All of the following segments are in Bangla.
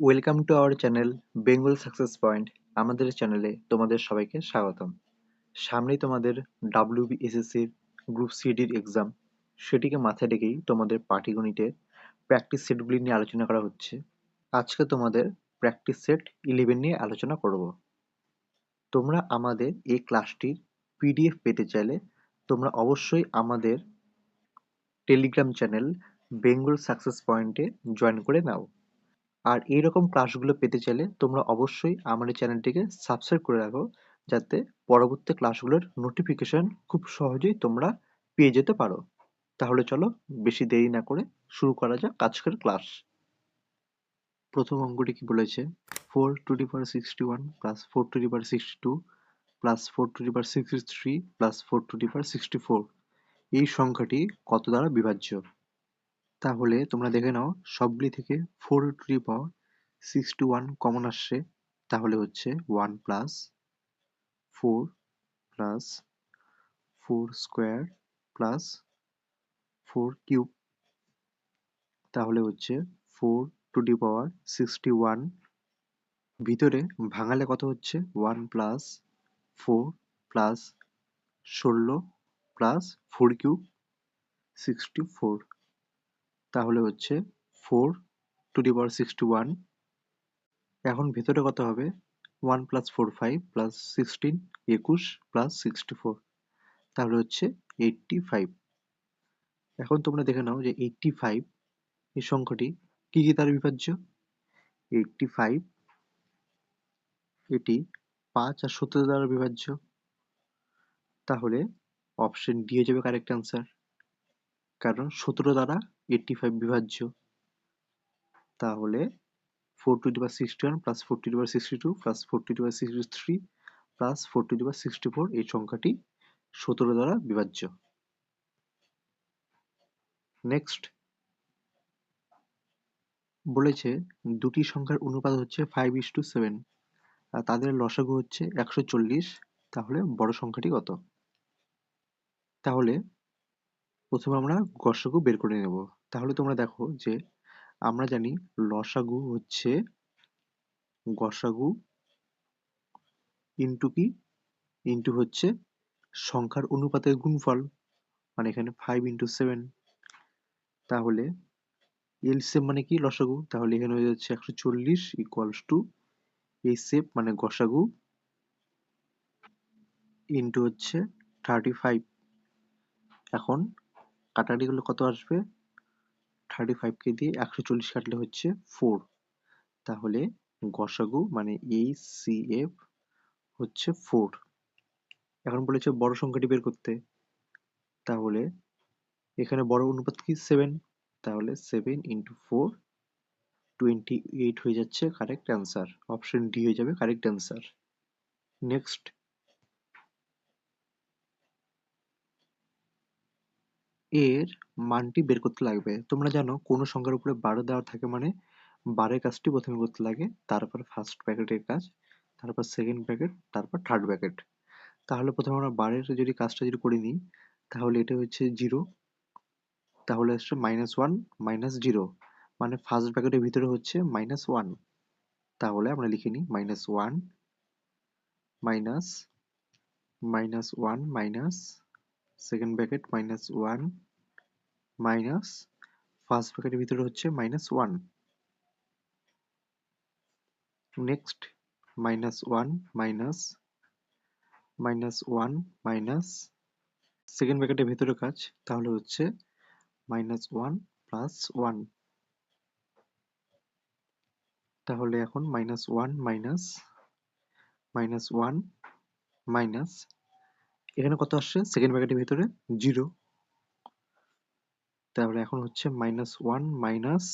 Welcome to our channel Bengal success point আমাদের চ্যানেলে তোমাদের সবাইকে স্বাগতম। সামনেই তোমাদের ডাব্লিউবি এসএসসির গ্রুপ সিডির এক্সাম সেটিকে মাথায় রেখেই তোমাদের পাটিগণিতের প্র্যাকটিস সেটগুলি নিয়ে আলোচনা করা হচ্ছে। আজকে তোমাদের প্র্যাকটিস সেট ইলেভেন নিয়ে আলোচনা করব। তোমরা আমাদের এই ক্লাসটির পিডিএফ পেতে চাইলে তোমরা অবশ্যই আমাদের টেলিগ্রাম চ্যানেল বেঙ্গল সাকসেস পয়েন্টে জয়েন করে নাও। আর এইরকম ক্লাসগুলো পেতে চাইলে তোমরা অবশ্যই আমার এই চ্যানেলটিকে সাবস্ক্রাইব করে রাখো, যাতে পরবর্তী ক্লাসগুলোর নোটিফিকেশন খুব সহজেই তোমরা পেয়ে যেতে পারো। তাহলে চলো বেশি দেরি না করে শুরু করা যাক আজকের ক্লাস প্রথম অঙ্কটি কি বলেছে? Four to power sixty one plus four to power sixty two plus four to power sixty three plus four to power sixty four এই সংখ্যাটি কত দ্বারা বিভাজ্য? তাহলে তোমরা দেখে নাও, সবগুলি থেকে four to power sixty one common আসছে। তাহলে হচ্ছে one plus four plus four square plus four cube তাহলে হচ্ছে four to the power sixty one ভিতরে ভাঙালে কত হচ্ছে? ওয়ান প্লাস ফোর প্লাস ষোলো plus four cube sixty four তাহলে হচ্ছে four to the power sixty one এখন ভেতরে কত হবে? One plus four five plus sixteen একুশ প্লাস সিক্সটি ফোর তাহলে হচ্ছে এইটটি ফাইভ এখন তোমরা দেখে নাও যে এইটটি ফাইভ এই সংখ্যাটি কী কী দ্বারা বিভাজ্য? এইটটি ফাইভ এটি পাঁচ আর সত্তর দ্বারা বিভাজ্য। তাহলে অপশন ডি হয়ে যাবে কারেক্ট অ্যান্সার কারণ সতেরো দ্বারা এইটটি ফাইভ বিভাজ্য। তাহলে four to the power sixty one plus four to the power sixty two plus four to the power sixty three plus four to the power sixty four এই সংখ্যাটি সতেরো দ্বারা বিভাজ্য। নেক্সট বলেছে দুটি সংখ্যার অনুপাত হচ্ছে ফাইভ ইস টু সেভেন তাদের লসাগু হচ্ছে একশো চল্লিশ। তাহলে বড় সংখ্যাটি কত? তাহলে প্রথমে আমরা গসাগু বের করে নেব। তাহলে তোমরা দেখো যে আমরা জানি লসাগু হচ্ছে গসাগু ইন্টু কি? ইন্টু হচ্ছে সংখ্যার অনুপাতের গুণফল। মানে এখানে ফাইভ ইন্টু সেভেন তাহলে এলসিএম মানে কি লসাগু? তাহলে এখানে হয়ে যাচ্ছে একশো চল্লিশ ইকুয়ালস টু এই সেপ মানে গসাগু ইন্টু হচ্ছে থার্টি ফাইভ এখন কাটাকাটি করলে কত আসবে? থার্টি ফাইভকে দিয়ে একশো চল্লিশ কাটলে হচ্ছে ফোর তাহলে গসাগু মানে এইচ সি এফ হচ্ছে ফোর এখন বলেছে বড় সংখ্যাটি বের করতে। তাহলে এখানে বড় অনুপাত কি? সেভেন তাহলে seven into four twenty eight হয়ে যাচ্ছে কারেক্ট অ্যান্সার অপশন ডি হয়ে যাবে কারেক্ট অ্যান্সার নেক্সট এর মানটি বের করতে লাগবে। তোমরা জানো, কোনো সংখ্যার উপরে বারো দেওয়া থাকে মানে বারের কাজটি প্রথমে করতে লাগে, তারপর ফার্স্ট প্যাকেটের কাজ, তারপর সেকেন্ড প্যাকেট তারপর থার্ড প্যাকেট তাহলে প্রথমে আমরা বারের যদি কাজটা যদি করে নিই, তাহলে এটা হচ্ছে জিরো তাহলে আসছে মাইনাস ওয়ান মাইনাস জিরো মানে ফার্স্ট ব্র্যাকেটের ভিতরে হচ্ছে মাইনাস ওয়ান তাহলে আমরা লিখে নিই minus one minus minus one minus second bracket minus one minus first ব্র্যাকেটের ভিতরে হচ্ছে minus one next minus one minus minus one minus second ব্র্যাকেটের ভেতরে কাজ, তাহলে হচ্ছে মাইনাস ওয়ান প্লাস ওয়ান তাহলে এখন minus one minus minus one minus এখানে কত আসছে? সেকেন্ড ব্র্যাকেটের ভিতরে জিরো তাহলে এখন হচ্ছে মাইনাস ওয়ান মাইনাস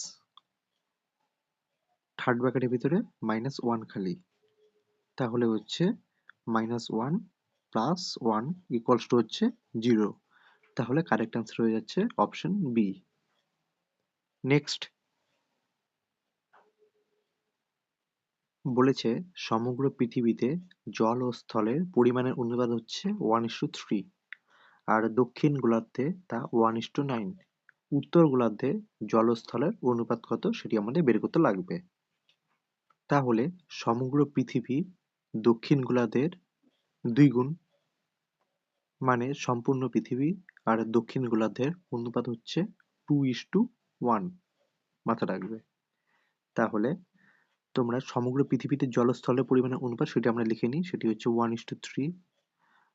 থার্ড ব্র্যাকেটের ভিতরে মাইনাস ওয়ান খালি। তাহলে হচ্ছে minus one plus one equals two হচ্ছে জিরো তাহলে কারেক্ট অ্যান্সার হয়ে যাচ্ছে অপশন বি নেক্সট বলেছে, সমগ্র পৃথিবীতে জল ও স্থলের পরিমাণের অনুপাত হচ্ছে ওয়ান ইস টু থ্রি আর দক্ষিণ গোলার্ধে তা ওয়ান ইস টু নাইন উত্তর গোলার্ধে জলস্থলের অনুপাত কত সেটি আমাদের বের করতে লাগবে। তাহলে সমগ্র পৃথিবী দক্ষিণ গোলার্ধের দুই গুণ মানে সম্পূর্ণ পৃথিবী আর দক্ষিণ গোলার্ধের অনুপাত হচ্ছে টু ইস টু ওয়ান মাথা রাখবে। তাহলে তোমরা সমগ্র পৃথিবীতে জলস্থলের পরিমাণের অনুপাত সেটি আমরা লিখে নিই, সেটি হচ্ছে ওয়ান ইস টু থ্রি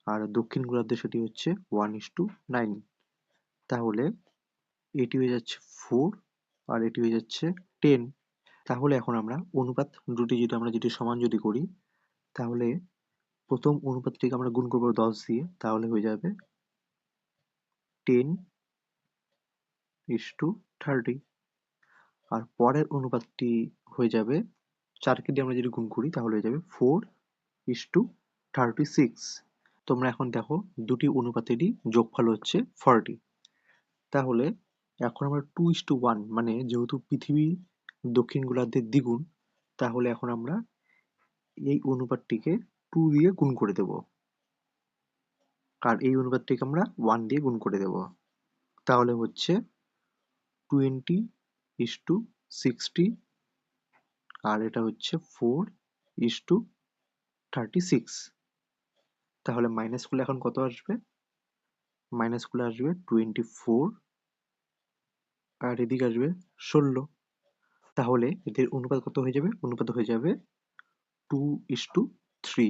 আর দক্ষিণ গোলার্ধে সেটি হচ্ছে ওয়ান ইস টু নাইন তাহলে এটি হয়ে যাচ্ছে ফোর আর এটি হয়ে যাচ্ছে টেন তাহলে এখন আমরা অনুপাত দুটি যদি আমরা যদি সমান যদি করি, তাহলে প্রথম অনুপাতটিকে আমরা গুণ করব দশ দিয়ে, তাহলে হয়ে যাবে টেন ইস টু থার্টি আর পরের অনুপাতটি হয়ে যাবে চারকে দিয়ে আমরা যদি গুণ করি, তাহলে হয়ে যাবে four is to thirty six তোমরা এখন দেখো দুটি অনুপাতেরই যোগফল হচ্ছে ফর্টি তাহলে এখন আমরা টু ইস টু ওয়ান মানে যেহেতু পৃথিবী দক্ষিণ গোলার্ধের দ্বিগুণ, তাহলে এখন আমরা এই অনুপাতটিকে টু দিয়ে গুণ করে দেব। আর এই অনুপাতটিকে আমরা ওয়ান দিয়ে গুণ করে দেব। তাহলে হচ্ছে টোয়েন্টি ইস টু সিক্সটি আর এটা হচ্ছে four is to thirty six তাহলে মাইনাস করলে এখন কত আসবে? মাইনাস করলে আসবে টোয়েন্টি ফোর আর এদিকে আসবে ষোলো। তাহলে এদের অনুপাত কত হয়ে যাবে? অনুপাত হয়ে যাবে two is to three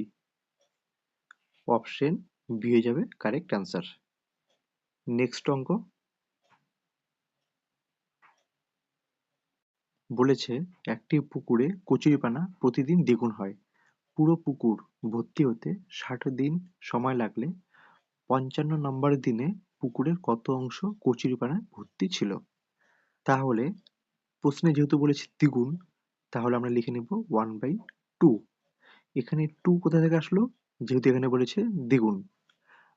option B হয়ে যাবে কারেক্ট অ্যান্সার নেক্সট অঙ্ক। বলেছে, একটি পুকুরে কচুরিপানা প্রতিদিন দ্বিগুণ হয়। পুরো পুকুর ভর্তি হতে ষাট দিন সময় লাগলে পঞ্চান্ন নম্বর দিনে পুকুরের কত অংশ কচুরিপানায় ভর্তি ছিল? তাহলে প্রশ্নে যেহেতু বলেছে দ্বিগুণ, তাহলে আমরা লিখে নেব ওয়ান বাই টু। এখানে টু কোথা থেকে আসলো? যেহেতু এখানে বলেছে দ্বিগুণ।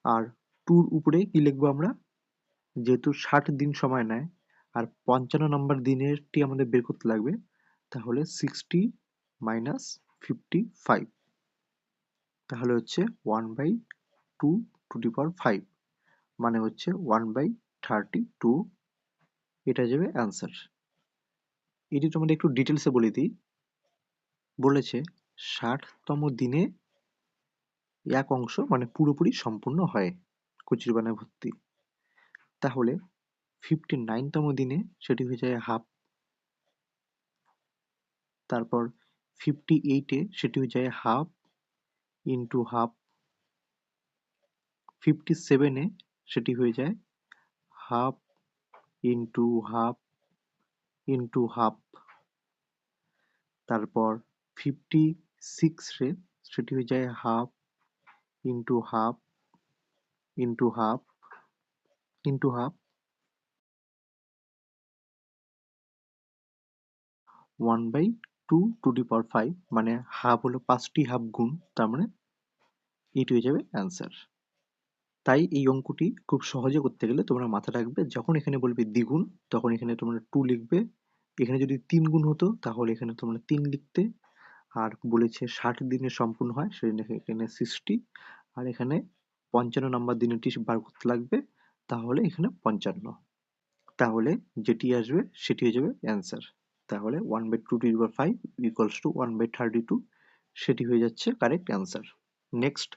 আর টুর উপরে কি লিখব আমরা? যেহেতু ষাট দিন সময় নেয় আর পঞ্চান্ন নম্বর দিনেরটি আমাদের বের করতে লাগবে, তাহলে সিক্সটি মাইনাস ফিফটি ফাইভ তাহলে হচ্ছে one by two to the power five মানে হচ্ছে ওয়ান বাই থার্টি টু এটা যাবে অ্যান্সার এটি তোমাদের একটু ডিটেলসে বলে দিই, বলেছে ষাটতম দিনে এক অংশ মানে পুরোপুরি সম্পূর্ণ হয় কচুরিপানায় ভর্তি। তাহলে ফিফটি নাইনতম দিনে সেটি হয়ে যায় হাফ তারপর ফিফটি এইটে সেটি হয়ে যায় হাফ ইন্টু হাফ ফিফটি সেভেনে সেটি হয়ে যায় half into half into half তারপর ফিফটি সিক্সে সেটি হয়ে যায় half into half into half into half one by two to the power five মানে হাফ হলো পাঁচটি হাফ গুণ, তার মানে এটি হয়ে যাবে অ্যান্সার তাই এই অঙ্কটি খুব সহজে করতে গেলে তোমরা মাথা রাখবে, যখন এখানে বলবে দ্বিগুণ, তখন এখানে তোমরা টু লিখবে। এখানে যদি তিন গুণ হতো, তাহলে এখানে তোমরা তিন লিখতে। আর বলেছে ষাট দিনে সম্পূর্ণ হয় সেজন্য এখানে সিক্সটি আর এখানে পঞ্চান্ন নাম্বার দিনেটি বার করতে লাগবে, তাহলে এখানে পঞ্চান্ন। তাহলে যেটি আসবে, সেটি হয়ে যাবে অ্যান্সার তাহলে one by two to five equals to one by thirty two সেটি হয়ে যাচ্ছে কারেক্ট অ্যান্সার নেক্সট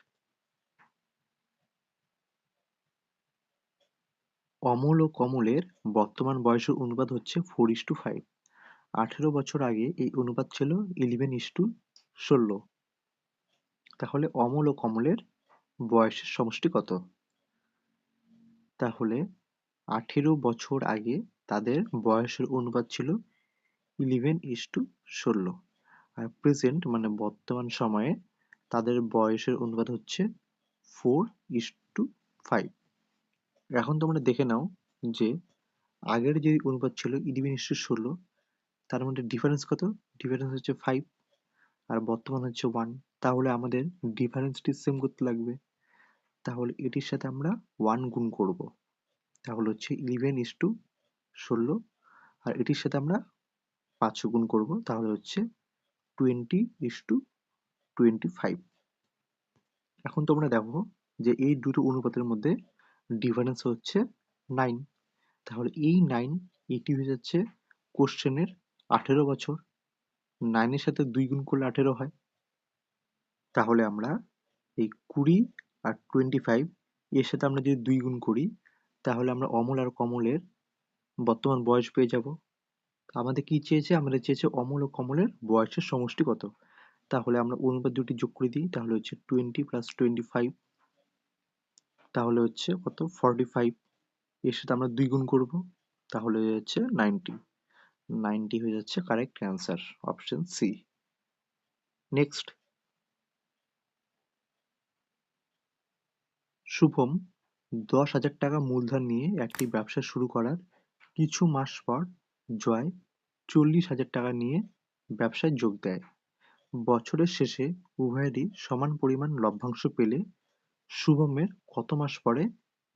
অমল ও কমলের বর্তমান বয়সের অনুপাত হচ্ছে ফোর ইস টু ফাইভ আঠেরো বছর আগে এই অনুপাত ছিল ইলেভেন ইস টু ষোলো। তাহলে অমল ও কমলের বয়সের সমষ্টি কত? তাহলে আঠেরো বছর আগে তাদের বয়সের অনুপাত ছিল ইলেভেন ইস টু ষোলো। আর প্রেজেন্ট মানে বর্তমান সময়ে তাদের বয়সের অনুপাত হচ্ছে ফোর ইস টু ফাইভ এখন তোমরা দেখে নাও যে আগের যে অনুপাত ছিল ইলেভেন ইস টু ষোলো, তার মধ্যে ডিফারেন্স কত? ডিফারেন্স হচ্ছে ফাইভ আর বর্তমান হচ্ছে ওয়ান তাহলে আমাদের ডিফারেন্সটি সেম করতে লাগবে। তাহলে এটির সাথে আমরা ওয়ান গুণ করব। তাহলে হচ্ছে ইলেভেন ইস টু ষোলো। আর এটির সাথে আমরা পাঁচশো গুণ করব, তাহলে হচ্ছে twenty is to twenty five এখন তোমরা দেখো যে এই দুটো অনুপাতের মধ্যে ডিফারেন্স হচ্ছে নাইন তাহলে এই নাইন এটি হয়ে যাচ্ছে কোশ্চেনের আঠেরো বছর। নাইনের সাথে দুই গুণ করলে আঠেরো হয়। তাহলে আমরা এই কুড়ি আর টোয়েন্টি ফাইভ এর সাথে আমরা যদি দুই গুণ করি, তাহলে আমরা অমল আর কমলের বর্তমান বয়স পেয়ে যাব। আমাদের কি চেয়েছে? আমাদের চেয়েছে অমল ও কমলের বয়সের সমষ্টি কত? তাহলে আমরা অনুপাত দুটি যোগ করে দিই। তাহলে হচ্ছে টোয়েন্টি প্লাস টোয়েন্টি ফাইভ তাহলে হচ্ছে কত? ফর্টি ফাইভ এর সাথে আমরা দুই গুণ করব। তাহলে হয়ে যাচ্ছে নাইনটি নাইনটি হয়ে যাচ্ছে correct answer option C next Shubham, দশ হাজার টাকা মূলধন নিয়ে একটি ব্যবসা শুরু করার কিছু মাস পর জয় চল্লিশ হাজার টাকা নিয়ে ব্যবসায় যোগ দেয়। বছরের শেষে উভয়েরই সমান পরিমাণ লভ্যাংশ পেলে শুভমের কত মাস পরে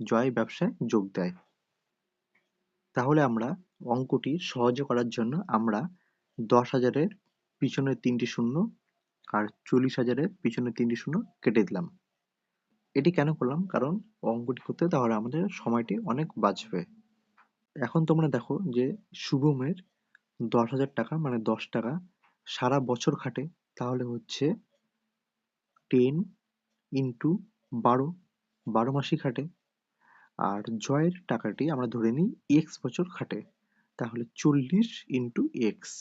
জয় ব্যবসায় যোগ দেয়? তাহলে আমরা অঙ্কটি সহজে করার জন্য আমরা দশ হাজারের পিছনে তিনটি শূন্য আর চল্লিশ হাজারের পিছনে তিনটি শূন্য কেটে দিলাম। এটি কেন করলাম? কারণ অঙ্কটি করতে তাহলে আমাদের সময়টি অনেক বাঁচবে। এখন তোমরা দেখো যে শুভমের দশ হাজার টাকা মানে দশ টাকা সারা বছর খাটে, তাহলে হচ্ছে টেন ইন্টু বারো বারো মাসই খাটে। আর জয়ের টাকাটি আমরা ধরে নিই এক্স বছর খাটে, তাহলে চল্লিশ ইন্টু এক্স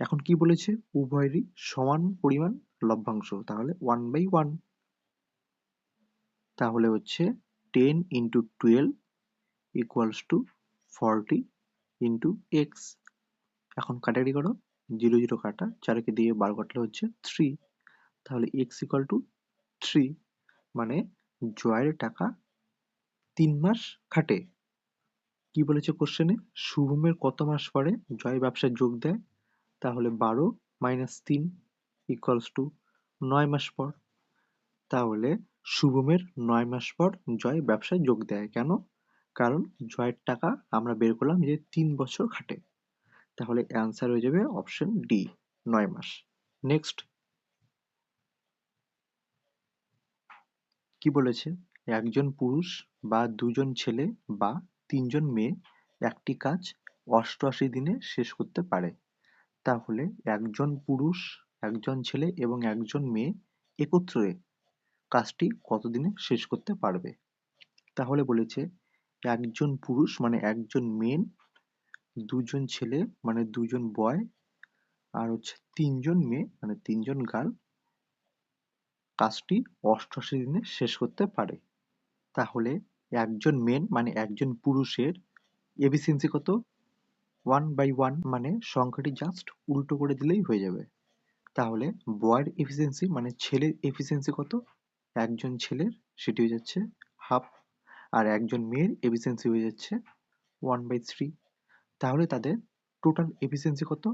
এখন কি বলেছে? উভয়েরই সমান পরিমাণ লভ্যাংশ, তাহলে ওয়ান বাই ওয়ান তাহলে হচ্ছে ten into twelve equals to forty into X এখন কাটাকাটি করো জিরো জিরো কাটা, চারকে দিয়ে বারো কাটলে হচ্ছে থ্রি তাহলে এক্স ইকুয়াল টু থ্রি মানে জয়ের টাকা তিন মাস খাটে। কি বলেছে কোশ্চেনে শুভমের কত মাস পরে জয় ব্যবসায় যোগ দেয়? তাহলে বারো মাইনাস তিন ইকুয়ালস টু নয় মাস পর। তাহলে শুভমের নয় মাস পর জয় ব্যবসায় যোগ দেয়। কেন? কারণ জয়ের টাকা আমরা বের করলাম যে তিন বছর খাটে। তাহলে অ্যান্সার হয়ে যাবে অপশন ডি নয় মাস। নেক্সট কি বলেছে? একজন পুরুষ বা দুজন ছেলে বা তিনজন মেয়ে একটি কাজ অষ্টআশি দিনে শেষ করতে পারে। তাহলে একজন পুরুষ, একজন ছেলে এবং একজন মেয়ে একত্রে কাজটি কতদিনে শেষ করতে পারবে? তাহলে বলেছে একজন পুরুষ মানে একজন মেন দুজন ছেলে মানে দুজন বয় আর হচ্ছে তিনজন মেয়ে মানে তিনজন গার্ল কাজটি অষ্টআশি দিনে শেষ করতে পারে। তাহলে একজন মেন মানে একজন পুরুষের এফিসিয়েন্সি কত? ওয়ান বাই ওয়ান মানে সংখ্যাটি জাস্ট উল্টো করে দিলেই হয়ে যাবে। তাহলে বয়ের এফিসিয়েন্সি মানে ছেলের এফিসিয়েন্সি কত? একজন ছেলের, সেটি হয়ে যাচ্ছে হাফ আর একজন মেয়ের এফিসিয়েন্সি হয়ে যাচ্ছে ওয়ান বাই থ্রি তাহলে তাদের টোটাল এফিসিয়েন্সি কত?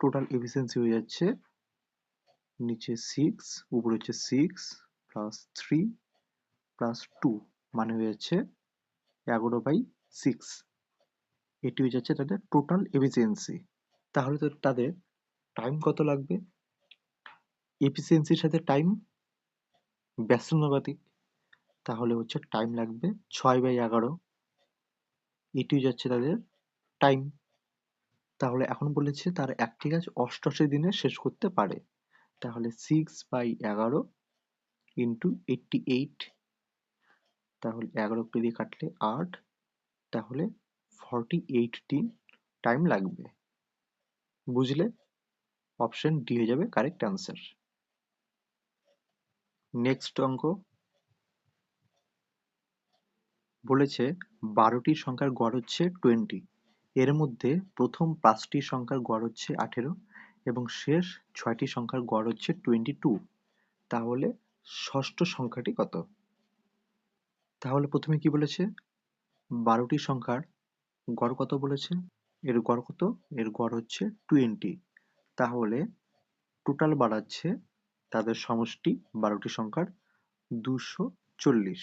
টোটাল এফিসিয়েন্সি হয়ে যাচ্ছে নিচে সিক্স উপরে হচ্ছে six plus three plus two মানে হয়ে যাচ্ছে এগারো বাই সিক্স এটি হয়ে যাচ্ছে তাদের টোটাল এফিসিয়েন্সি তাহলে তো তাদের টাইম কত লাগবে? এফিসিয়েন্সির সাথে টাইম ব্যস্তানুপাতিক তাহলে হচ্ছে টাইম লাগবে ছয় বাই এগারো। এটি যাচ্ছে তাদের টাইম তাহলে এখন বলেছে তার একটি কাজ অষ্টআশি দিনে শেষ করতে পারে। তাহলে সিক্স বাই এগারো ইন্টু এইটটি এইট তাহলে এগারো দিয়ে কাটলে আট। তাহলে ফর্টি এইট দিন টাইম লাগবে। বুঝলে? অপশন ডি হয়ে যাবে কারেক্ট অ্যান্সার নেক্সট অঙ্ক। বলেছে, বারোটি সংখ্যার গড় হচ্ছে টোয়েন্টি এর মধ্যে প্রথম পাঁচটি সংখ্যার গড় হচ্ছে আঠেরো এবং শেষ ছয়টি সংখ্যার গড় হচ্ছে টোয়েন্টি টু তাহলে ষষ্ঠ সংখ্যাটি কত? তাহলে প্রথমে কি বলেছে? বারোটি সংখ্যার গড় কত বলেছে? এর গড় কত? এর গড় হচ্ছে টোয়েন্টি তাহলে টোটাল বাড়াচ্ছে তাদের সমষ্টি বারোটি সংখ্যার দুশো চল্লিশ।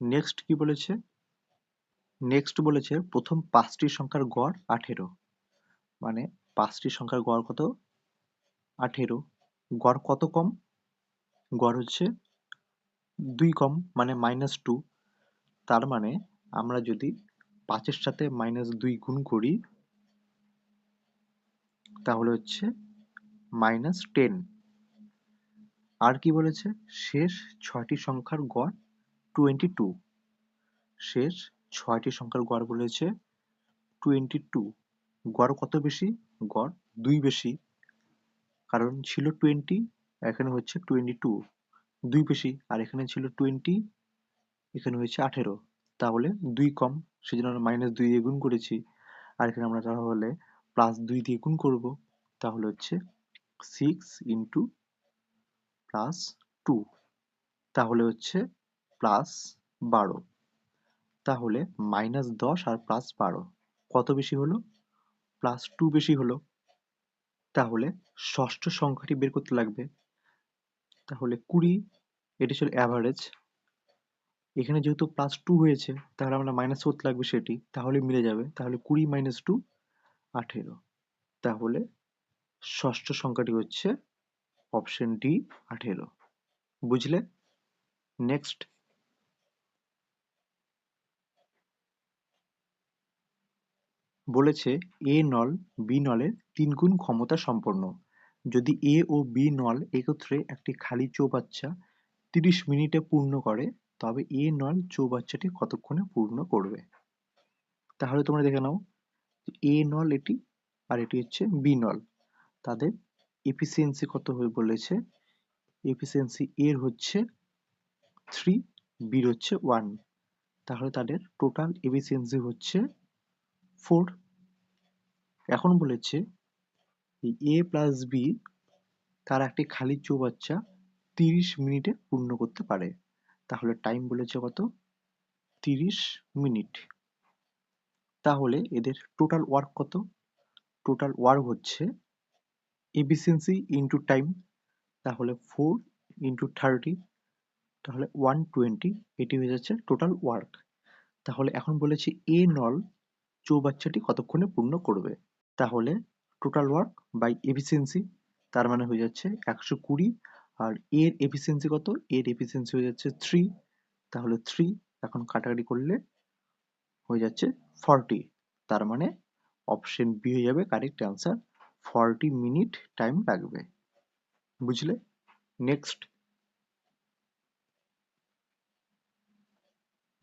নেক্সট কি বলেছে? নেক্সট বলেছে, প্রথম পাঁচটি সংখ্যার গড় আঠেরো। মানে পাঁচটি সংখ্যার গড় কত? আঠেরো। গড় কত কম? গড় হচ্ছে দুই কম মানে মাইনাস টু তার মানে আমরা যদি পাঁচের সাথে মাইনাস দুই গুণ করি, তাহলে হচ্ছে মাইনাস টেন আর কি বলেছে? শেষ ছয়টি সংখ্যার গড় টোয়েন্টি টু। শেষ ছয়টি সংখ্যার গড় বলেছে টোয়েন্টি টু। গড় কত বেশি? গড় দুই বেশি। কারণ ছিল টোয়েন্টি, এখানে হচ্ছে টোয়েন্টি টু। দুই বেশি, আর এখানে ছিল টোয়েন্টি, এখানে হয়েছে আঠেরো। তাহলে দুই কম, সেজন্য আমরা মাইনাস দুই দিয়ে গুণ করেছি। আর এখানে আমরা তাহলে প্লাস দুই দিয়ে গুণ করব। তাহলে হচ্ছে সিক্স ইন্টু প্লাস টু তাহলে হচ্ছে প্লাস বারো। তাহলে মাইনাস দশ আর প্লাস বারো। কত বেশি হলো? প্লাস টু বেশি হলো। তাহলে ষষ্ঠ সংখ্যাটি বের করতে লাগবে। তাহলে কুড়ি, এটি ছিল অ্যাভারেজ এখানে যেহেতু প্লাস টু হয়েছে, তাহলে আমরা মাইনাস করতে লাগবে সেটি। তাহলে মিলে যাবে। তাহলে কুড়ি মাইনাস টু আঠেরো। তাহলে ষষ্ঠ সংখ্যাটি হচ্ছে অপশন ডি আঠেরো। বুঝলে? নেক্সট বলেছে এ নল বি নলের তিন গুণ ক্ষমতা সম্পন্ন। যদি এ ও বি নল একত্রে একটি খালি চৌবাচ্চা তিরিশ মিনিটে পূর্ণ করে, তবে এ নল চৌবাচ্চাটি কতক্ষণে পূর্ণ করবে? তাহলে তোমরা দেখে নাও এ নল এটি আর এটি হচ্ছে বি নল। তাদের এফিসিয়েন্সি কত হয়ে বলেছে? এফিসিয়েন্সি এর হচ্ছে থ্রি বির হচ্ছে ওয়ান। তাহলে তাদের টোটাল এফিসিয়েন্সি হচ্ছে ফোর এখন বলেছে এ প্লাস বি তার একটি খালি চৌবাচ্চা তিরিশ মিনিটে পূর্ণ করতে পারে। তাহলে টাইম বলেছে কত? তিরিশ মিনিট। তাহলে এদের টোটাল ওয়ার্ক কত? টোটাল ওয়ার্ক হচ্ছে এফিসিয়েন্সি ইন্টু টাইম তাহলে ফোর ইন্টু থার্টি তাহলে ওয়ান টোয়েন্টি এটি হয়ে যাচ্ছে টোটাল ওয়ার্ক তাহলে এখন বলেছি এ নল চৌবাচ্চাটি কতক্ষণে পূর্ণ করবে? তাহলে টোটাল ওয়ার্ক বাই এফিসিয়েন্সি তার মানে হয়ে যাচ্ছে একশো কুড়ি, আর এর এফিসিয়েন্সি কত? এর এফিসিয়েন্সি হয়ে যাচ্ছে থ্রি তাহলে থ্রি এখন কাটাকাটি করলে হয়ে যাচ্ছে ফর্টি তার মানে অপশন বি হয়ে যাবে correct answer forty minute time লাগবে, বুঝলে? নেক্সট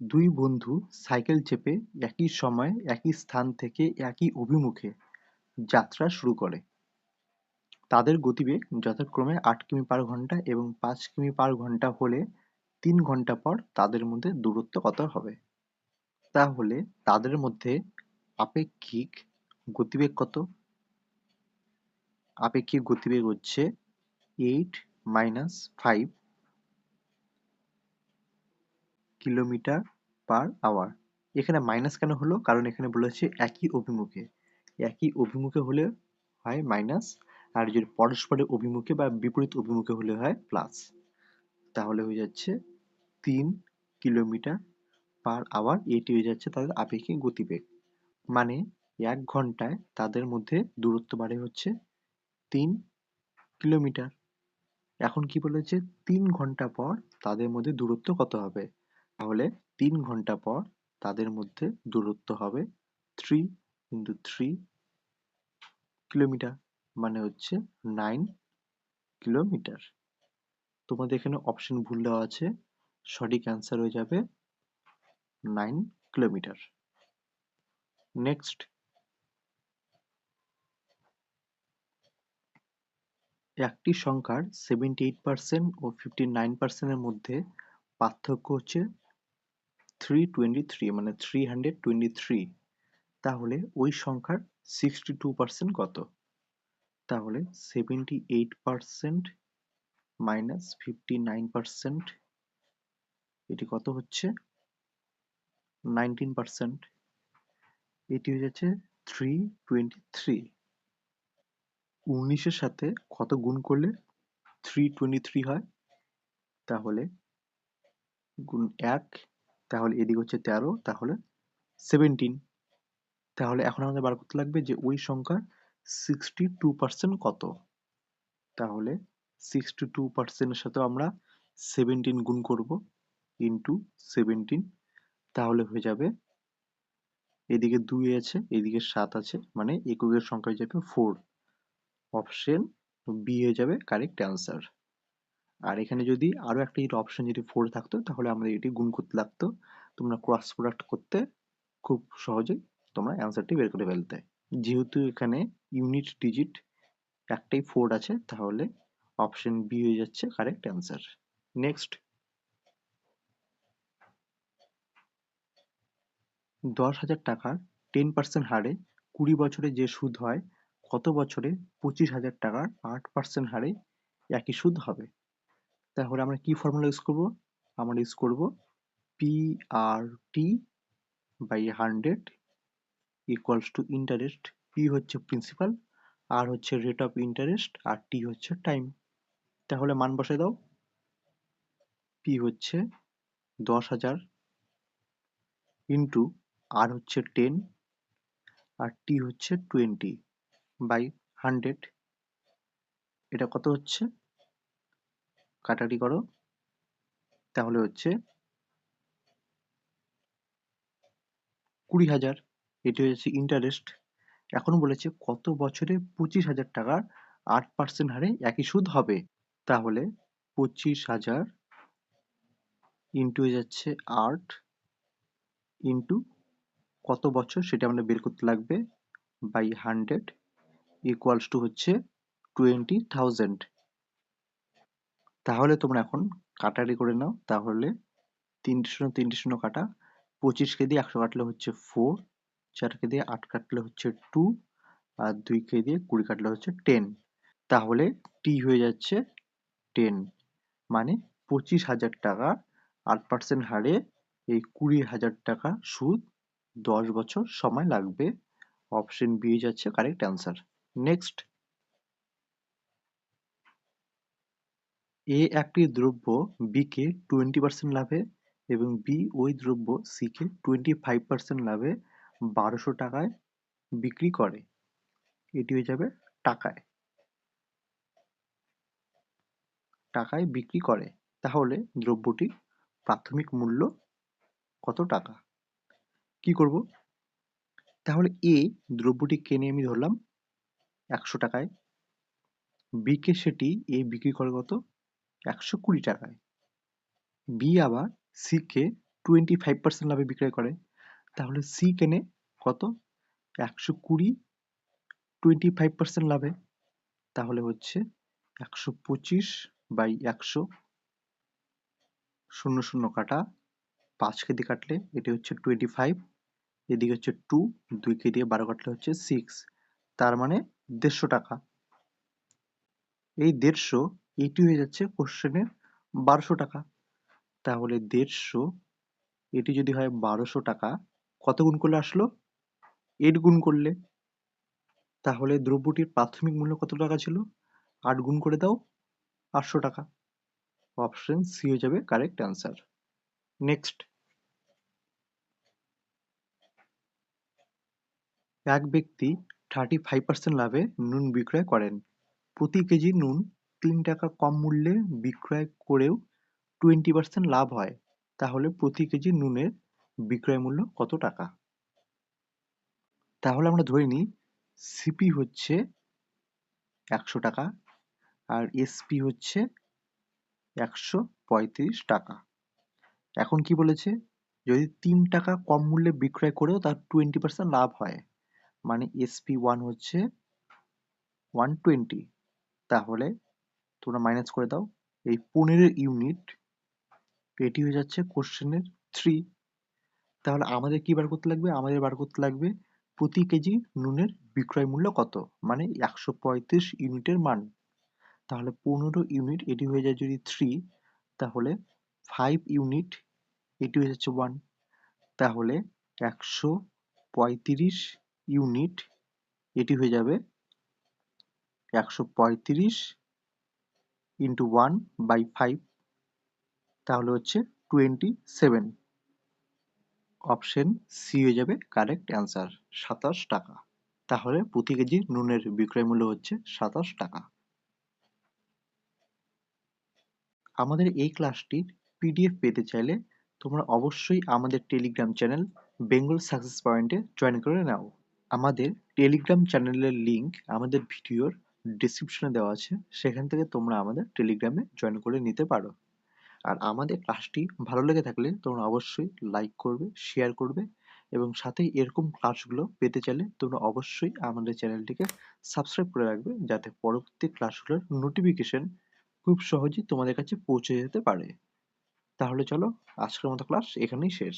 দুই বন্ধু সাইকেল চেপে একই সময়, একই স্থান থেকে একই অভিমুখে যাত্রা শুরু করে। তাদের গতিবেগ যথাক্রমে আট কিমি পার ঘণ্টা এবং পাঁচ কিমি পার ঘণ্টা হলে তিন ঘণ্টা পর তাদের মধ্যে দূরত্ব কত হবে? তাহলে তাদের মধ্যে আপেক্ষিক গতিবেগ কত? আপেক্ষিক গতিবেগ হচ্ছে eight minus five kilometer per hour এখানে মাইনাস কেন হলো? কারণ এখানে বলেছে একই অভিমুখে। একই অভিমুখে হলে হয় মাইনাস আর যদি পরস্পরের অভিমুখে বা বিপরীত অভিমুখে হলে হয় প্লাস তাহলে হয়ে যাচ্ছে তিন কিলোমিটার পার আওয়ার এটি হয়ে যাচ্ছে তাদের আপেক্ষিক গতিবেগ। মানে এক ঘন্টায় তাদের মধ্যে দূরত্ব বাড়ে হচ্ছে তিন কিলোমিটার। এখন কি বলেছে? তিন ঘণ্টা পর তাদের মধ্যে দূরত্ব কত হবে? তাহলে তিন ঘণ্টা পর তাদের মধ্যে দূরত্ব হবে থ্রি ইন্টু থ্রি কিলোমিটার মানে হচ্ছে নাইন কিলোমিটার তোমাদের এখানে অপশন ভুল দেওয়া আছে, সঠিক অ্যান্সার হয়ে যাবে নাইন কিলোমিটার নেক্সট একটি সংখ্যার সেভেন্টি এইট পার্সেন্ট ও ফিফটি নাইন পার্সেন্টের মধ্যে পার্থক্য হচ্ছে থ্রি টোয়েন্টি থ্রি মানে থ্রি হান্ড্রেড টোয়েন্টি থ্রি তাহলে ওই সংখ্যার সিক্সটি টু পার্সেন্ট কত? তাহলে seventy eight percent minus fifty nine percent এটি কত হচ্ছে? নাইনটিন পার্সেন্ট এটি হয়ে যাচ্ছে থ্রি টোয়েন্টি থ্রি উনিশের সাথে কত গুণ করলে থ্রি টোয়েন্টি থ্রি হয়? তাহলে গুণ এক তাহলে এদিক হচ্ছে তেরো, তাহলে সেভেন্টিন তাহলে এখন আমাদের বার করতে লাগবে যে ওই সংখ্যার সিক্সটি টু পার্সেন্ট কত? তাহলে সিক্সটি টু পার্সেন্টের সাথে আমরা সেভেন্টিন গুণ করব ইন্টু সেভেন্টিন তাহলে হয়ে যাবে, এদিকে দুই আছে, এদিকে সাত আছে মানে এককের সংখ্যা হয়ে যাবে ফোর অপশন বি হয়ে যাবে কারেক্ট অ্যান্সার আর এখানে যদি আরও একটা যদি অপশন যদি ফোর থাকতো, তাহলে আমাদের এটি গুণ করতে লাগতো। তোমরা ক্রস প্রোডাক্ট করতে খুব সহজেই তোমরা অ্যান্সারটি বের করে ফেলতে। যেহেতু এখানে ইউনিট ডিজিট একটাই ফোর আছে, তাহলে অপশন বি হয়ে যাচ্ছে কারেক্ট অ্যান্সার নেক্সট দশ হাজার টাকার টেন পার্সেন্ট হারে কুড়ি বছরে যে সুদ হয়, কত বছরে পঁচিশ হাজার টাকার আট পার্সেন্ট হারে একই সুদ হবে? তাহলে আমরা কি ফর্মুলা ইউজ করব? আমরা ইউজ করব P R T by hundred equals to interest P হচ্ছে প্রিন্সিপাল আর হচ্ছে রেট অফ ইন্টারেস্ট আর টি হচ্ছে টাইম তাহলে মান বসে দাও। পি হচ্ছে দশ হাজার ইন্টু আর হচ্ছে টেন আর টি হচ্ছে টোয়েন্টি বাই হান্ড্রেড এটা কত হচ্ছে? কাটাটি করো। তাহলে হচ্ছে কুড়ি হাজার। এটি হচ্ছে ইন্টারেস্ট এখন বলেছে কত বছরে পঁচিশ হাজার টাকার আট পার্সেন্ট হারে একই সুদ হবে? তাহলে পঁচিশ হাজার ইন্টু হয়ে যাচ্ছে আট ইন্টু কত বছর? সেটা আমাদের বের করতে লাগবে বাই হান্ড্রেড ইকুয়ালস টু হচ্ছে টোয়েন্টি থাউজেন্ড তাহলে তোমরা এখন কাটারি করে নাও। তাহলে তিনটে শূন্য তিনটে শূন্য কাটা। পঁচিশকে দিয়ে একশো কাটলে হচ্ছে ফোর চারকে দিয়ে আট কাটলে হচ্ছে টু আর দুইকে দিয়ে কুড়ি কাটলে হচ্ছে টেন তাহলে টি হয়ে যাচ্ছে টেন মানে পঁচিশ হাজার টাকা, আট পার্সেন্ট হারে এই কুড়ি হাজার টাকা সুদ দশ বছর সময় লাগবে। অপশন বি যাচ্ছে কারেক্ট অ্যান্সার নেক্সট এ একটি দ্রব্য বি কে টোয়েন্টি পার্সেন্ট লাভে এবং বি ওই দ্রব্য সিকে টোয়েন্টি ফাইভ পার্সেন্ট লাভে বারোশো টাকায় বিক্রি করে। এটি হয়ে যাবে টাকায়। টাকায় বিক্রি করে। তাহলে দ্রব্যটির প্রাথমিক মূল্য কত টাকা? কি করব? তাহলে এ দ্রব্যটি কেনে আমি ধরলাম একশো টাকায়। বিকে সেটি এ বিক্রি করে কত? একশো কুড়ি টাকায়। বি আবার সিকে টোয়েন্টি ফাইভ পার্সেন্ট লাভে বিক্রয় করে। তাহলে সি কেনে কত? একশো কুড়ি টোয়েন্টি ফাইভ পার্সেন্ট লাভে। তাহলে হচ্ছে একশো পঁচিশ বাই একশো। শূন্য শূন্য কাটা পাঁচ কেজি কাটলে এটি হচ্ছে টোয়েন্টি ফাইভ এদিকে হচ্ছে টু দুইকে দিয়ে বারো কাটলে হচ্ছে সিক্স তার মানে দেড়শো টাকা। এই দেড়শো এটি হয়ে যাচ্ছে কোশ্চেনের বারোশো টাকা। তাহলে দেড়শো, এটি যদি হয় বারোশো টাকা, কত গুণ করলে আসলো? এইট গুণ করলে। তাহলে দ্রব্যটির প্রাথমিক মূল্য কত টাকা ছিল? আট গুণ করে দাও, আটশো টাকা। অপশন সি হয়ে যাবে কারেক্ট অ্যান্সার নেক্সট এক ব্যক্তি থার্টি ফাইভ পার্সেন্ট লাভে নুন বিক্রয় করেন। প্রতি কেজি নুন তিন টাকা কম মূল্যে বিক্রয় করেও টোয়েন্টি পার্সেন্ট লাভ হয়। তাহলে প্রতি কেজি নুনের বিক্রয় মূল্য কত টাকা? তাহলে আমরা ধরে নিই সিপি হচ্ছে একশো টাকা আর এসপি হচ্ছে একশো পঁয়ত্রিশ টাকা। এখন কি বলেছে? যদি তিন টাকা কম মূল্যে বিক্রয় করেও তার টোয়েন্টি পার্সেন্ট লাভ হয় মানে এসপি ওয়ান হচ্ছে ওয়ান টোয়েন্টি তাহলে তোমরা মাইনাস করে দাও। এই পনেরো ইউনিট এটি হয়ে যাচ্ছে কোশ্চেনের থ্রি তাহলে আমাদের কি বার করতে লাগবে? আমাদের বার করতে লাগবে প্রতি কেজি নুনের বিক্রয় মূল্য কত? মানে একশো পঁয়ত্রিশ ইউনিটের মান। তাহলে পনেরো ইউনিট এটি হয়ে যায় যদি থ্রি তাহলে ফাইভ ইউনিট এটি হয়ে যাচ্ছে ওয়ান তাহলে একশো পঁয়ত্রিশ ইউনিট এটি হয়ে যাবে একশো পঁয়ত্রিশ ইন্টু ওয়ান বাই ফাইভ তাহলে হচ্ছে টোয়েন্টি সেভেন অপশন সি হয়ে যাবে কারেক্ট অ্যান্সার সাতাশ টাকা। তাহলে প্রতি কেজি নুনের বিক্রয় মূল্য হচ্ছে সাতাশ টাকা। আমাদের এই ক্লাসটির পিডিএফ পেতে চাইলে তোমরা অবশ্যই আমাদের টেলিগ্রাম চ্যানেল বেঙ্গল সাকসেস পয়েন্টে জয়েন করে নাও। আমাদের টেলিগ্রাম চ্যানেলের লিংক আমাদের ভিডিওর ডিসক্রিপশনে দেওয়া আছে, সেখান থেকে তোমরা আমাদের টেলিগ্রামে জয়েন করে নিতে পারো। আর আমাদের ক্লাসটি ভালো লেগে থাকলে তোমরা অবশ্যই লাইক করবে শেয়ার করবে এবং সাথে এরকম ক্লাসগুলো পেতে চাইলে তোমরা অবশ্যই আমাদের চ্যানেলটিকে সাবস্ক্রাইব করে রাখবে যাতে পরবর্তী ক্লাসগুলোর নোটিফিকেশন খুব সহজেই তোমাদের কাছে পৌঁছে যেতে পারে। তাহলে চলো, আজকের মতো ক্লাস এখানেই শেষ।